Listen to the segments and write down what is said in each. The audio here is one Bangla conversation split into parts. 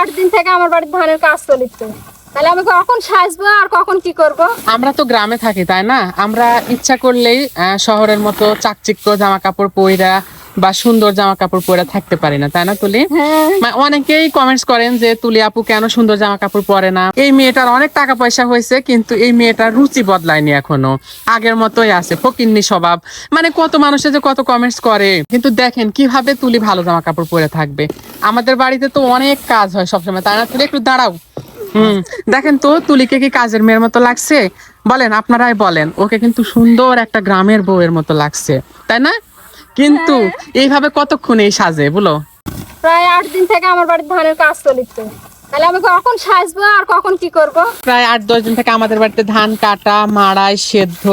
আট দিন থেকে আমার বাড়ির ধানের কাজ চলিচ্ছে। তাহলে আমি কখন সাজবো আর কখন কি করব? আমরা তো গ্রামে থাকি, তাই না? আমরা ইচ্ছা করলেই শহরের মতো চাকচিক্য জামা কাপড় পইরা বা সুন্দর জামা কাপড় পরে থাকতে পারি না তাই না তুলি? হ্যাঁ। অনেকেই কমেন্টস করেন যে তুলি আপু কেন সুন্দর জামা কাপড় পরে না? এই মেয়েটার অনেক টাকা পয়সা হয়েছে কিন্তু এই মেয়েটার রুচি বদলায়নি এখনও। আগের মতোই আছে ফকিন্নি স্বভাব। মানে কত মানুষে যে কত কমেন্টস করে। কিন্তু দেখেন কীভাবে তুলি ভালো জামা কাপড় পরে থাকবে? আমাদের বাড়িতে তো অনেক কাজ হয় সবসময় তাই না তুলি? একটু দাঁড়াও। হুম দেখেন তো তুলিকে কি কাজের মেয়ের মতো লাগছে? বলেন আপনারাই বলেন ওকে কিন্তু সুন্দর একটা গ্রামের বউয়ের মতো লাগছে তাই না? কিন্তু এইভাবে কতক্ষণ এই সাজে বলো? প্রায় আট দিন থেকে আমার বাড়ির ধানের কাজ চলিচ্ছে। তাহলে আমি কখন সাজবো আর কখন কি করব? প্রায় আট দশ দিন থেকে আমাদের বাড়িতে ধান কাটা মাড়াই সেদ্ধ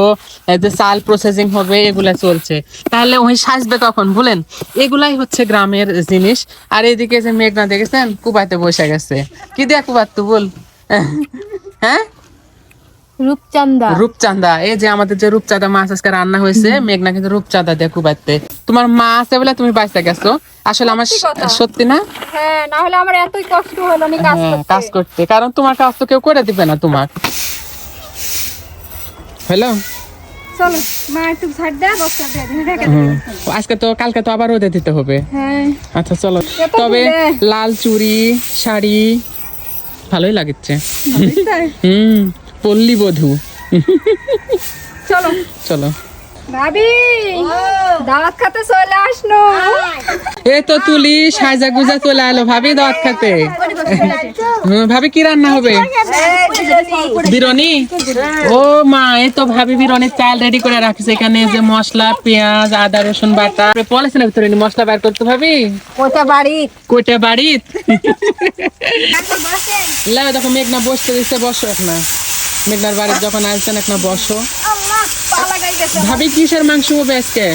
যে চাল প্রসেসিং হবে এগুলা চলছে। তাহলে ওই সাজবে কখন বলেন? এগুলাই হচ্ছে গ্রামের জিনিস। আর এদিকে যে মেঘনা দেখেছেন কুবাইতে বসে গেছে। কি দেয়া কুবাত তু বল? হ্যাঁ? রূপচান্দা রূপচাঁদা। এই যে আমাদের যে রূপচাঁদা মাছ আজকে রান্না হয়েছে মেঘনা কিন্তু রূপচাঁদা দিয়ে কুবাইতে তোমার মা আছে বলে তুমি বাইসা গেছো। আসলে আমার সত্যি না? হ্যাঁ না হলে আমার এতই কষ্ট হলো না কাজ হ্যাঁ, করতে। কাজ করতে। কারণ তোমার কাজ তো কেউ করে দিবে না তোমার। হ্যালো? চলো মা একটু ছাড় দে বস্তা দিয়ে দিন রেখে দে। আজকে তো কালকে তো আবার রোদে দিতে হবে। হ্যাঁ। আচ্ছা চলো। তবে লাল চুড়ি শাড়ি ভালোই লাগছে। হুম। পল্লী বধূ। চলো। চলো। ভাবি দাওয়াত খাতে চলে আসনো। এই তো তুলি সাজা গুজা চলে এলো ভাবি দাওয়াত খাতে। ভাবি কি রান্না হবে? বিরনি? ও মা এই তো ভাবি বিরনির চাল রেডি করে রাখছে। এখানে যে মশলা পেঁয়াজ আদা রসুন বাটা। ভিতরে? নি মশলা বের করতে ভাবি? কোথা বাড়ি? কইটা বাড়িত? লাগে দেখো মেঘনা বসতে দিচ্ছে বসো না মেঘনার বাড়ির যখন আসছেন একটা বসো। ভাবি কিসের মাংস হবে আজকে?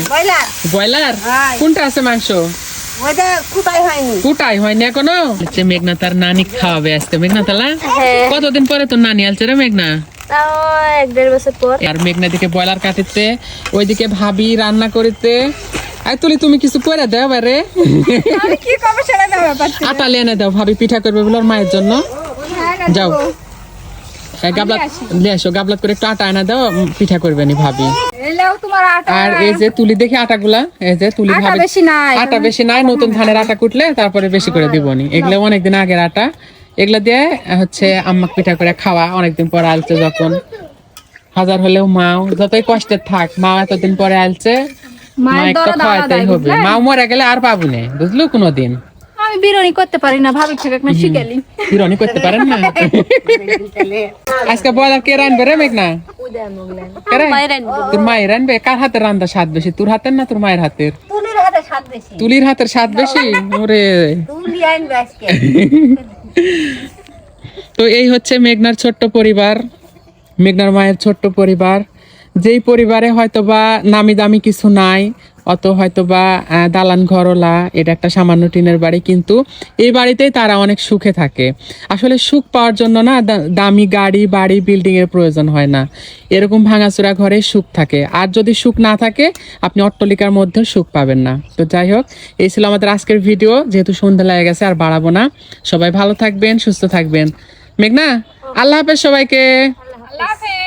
ব্রয়লার। হ্যাঁ। কোনটা আছে মাংস? কুটাই হয়নি। এখনও? মেঘনা তার নানি খাওয়াবে আজকে। মেঘনা তালা? হ্যাঁ। কতদিন পরে তো নানি আলছে রে মেঘনা? এক দেড় বছর পর। আর মেঘনা দিকে ব্রয়লার কাটিতে ওইদিকে ভাবি রান্না করিতে। আর তুলি তুমি কিছু করে দাও বারে। আটা এনে দাও ভাবি পিঠা করবে বলে মায়ের জন্য। যাও। এই নিয়ে আসো গাবলা করে একটু আটা এনে দাও পিঠা করবে নি ভাবি। এলেও তোমার আটা। আর এই যে তুলি দেখি আটাগুলা এই যে তুলি ভাবি আটা বেশি নাই নতুন ধানের আটা কুটলে তারপরে বেশি করে দিবনি এগুলো অনেকদিন আগের আটা। এগুলা দিয়ে হচ্ছে আম্মা পিঠা করে খাওয়া অনেকদিন পরে আলছে যখন। হাজার হলেও মাও যতই কষ্টের থাক মা এতদিন পরে আলছে মা একটা আলাদাই, হবে? মাও মরে গেলে আর পাবো না বুঝলো কোনোদিন? আমি বিরনি করতে পারি না ভাবি থেকে একটা শিখালি হিরনি করতে পারেন না? আজকে বলার কে রানবে রে মেঘনা? তোর মায়ের রানবে কার হাতের রান্না স্বাদ বেশি তোর হাতের না তোর মায়ের হাতের? তুলির হাতে স্বাদ বেশি। তুলির হাতের স্বাদ বেশি? ওরে। তো এই হচ্ছে মেঘনার ছোট্ট পরিবার মেঘনার মায়ের ছোট্ট পরিবার। যেই পরিবারে হয়তোবা নামি দামি কিছু নাই অত হয়তো বা দালান ঘরওয়ালা, এটা একটা সামান্য টিনের বাড়ি, কিন্তু এই বাড়িতেই তারা অনেক সুখে থাকে। আসলে সুখ পাওয়ার জন্য না দামি গাড়ি, বাড়ি বিল্ডিং এর প্রয়োজন হয় না। এরকম ভাঙাচোরা ঘরে সুখ থাকে। আর যদি সুখ না থাকে, আপনি অট্টলিকার মধ্যেও সুখ পাবেন না। তো যাই হোক, এই ছিল আমাদের আজকের ভিডিও। যেহেতু সন্ধ্যা লেগে গেছে, আর বাড়াবো না। সবাই ভালো থাকবেন, সুস্থ থাকবেন। মেঘনা, আল্লাহ হাফেজ সবাইকে। আল্লাহ হাফেজ।